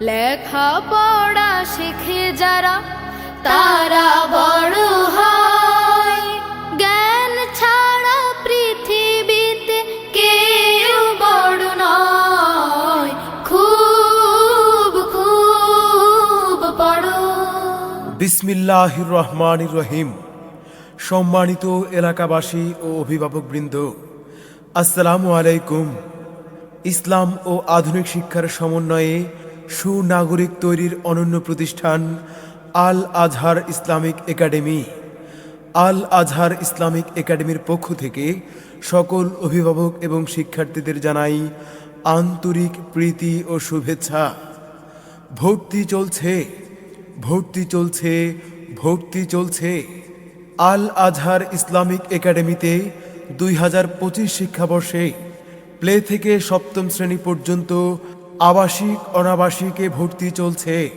লেখা পড়া শিখে যারা, তারা বড় জ্ঞান ছাড়া পৃথিবীতে বিসমিল্লাহির রহমানির রহিম সম্মানিত এলাকাবাসী ও অভিভাবকবৃন্দ, আসসালামু আলাইকুম। ইসলাম ও আধুনিক শিক্ষার সমন্বয়ে সুনাগরিক তৈরির অনন্য প্রতিষ্ঠান Al Azhar Islamic Academy. Al Azhar Islamic একাডেমির পক্ষ থেকে সকল অভিভাবক এবং শিক্ষার্থীদের জানাই আন্তরিক প্রীতি ও শুভেচ্ছা। ভর্তি চলছে ভর্তি চলছে ভর্তি চলছে। আল আজহার ইসলামিক একাডেমিতে দুই হাজার পঁচিশ শিক্ষাবর্ষে প্লে থেকে সপ্তম শ্রেণি পর্যন্ত আবাসিক, অনাবাসিকে ভর্তি চলছে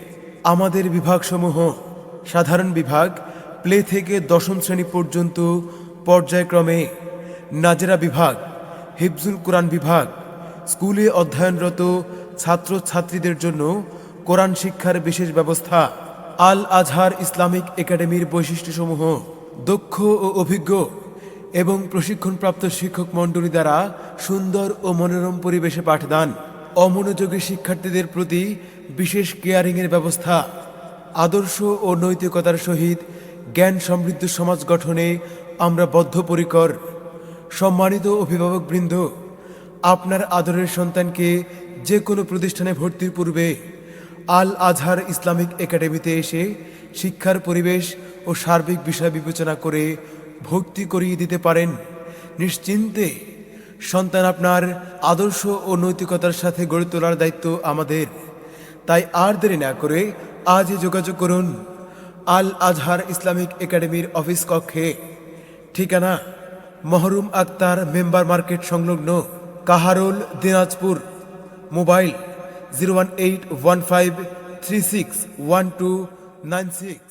আমাদের বিভাগসমূহ। সাধারণ বিভাগ, প্লে থেকে দশম শ্রেণি পর্যন্ত পর্যায়ক্রমে। নাজেরা বিভাগ, হিফজুল কোরআন বিভাগ, স্কুলে অধ্যয়নরত ছাত্রছাত্রীদের জন্য কোরআন শিক্ষার বিশেষ ব্যবস্থা। আল আজহার ইসলামিক একাডেমির বৈশিষ্ট্যসমূহ, দক্ষ ও অভিজ্ঞ এবং প্রশিক্ষণপ্রাপ্ত শিক্ষক মণ্ডলী দ্বারা সুন্দর ও মনোরম পরিবেশে পাঠদান। অমনোযোগী শিক্ষার্থীদের প্রতি বিশেষ কেয়ারিংয়ের ব্যবস্থা, আদর্শ ও নৈতিকতার সহিত জ্ঞান সমৃদ্ধ সমাজ গঠনে আমরা বদ্ধপরিকর। সম্মানিত অভিভাবকবৃন্দ, আপনার আদরের সন্তানকে যে কোনো প্রতিষ্ঠানে ভর্তির পূর্বে আল আজহার ইসলামিক একাডেমিতে এসে শিক্ষার পরিবেশ ও সার্বিক বিষয় বিবেচনা করে ভর্তি করিয়ে দিতে পারেন। নিশ্চিন্তে সন্তান আপনার আদর্শ ও নৈতিকতার সাথে গড়ে তোলার দায়িত্ব আমাদের। তাই আর দেরি না করে আজই যোগাযোগ করুন। আল আজহার ইসলামিক একাডেমির অফিস কক্ষে। ঠিকানা, মহরুম আক্তার মেম্বার মার্কেট সংলগ্ন Kaharol, Dinajpur. Mobile, zero one eight one five three six one two nine six.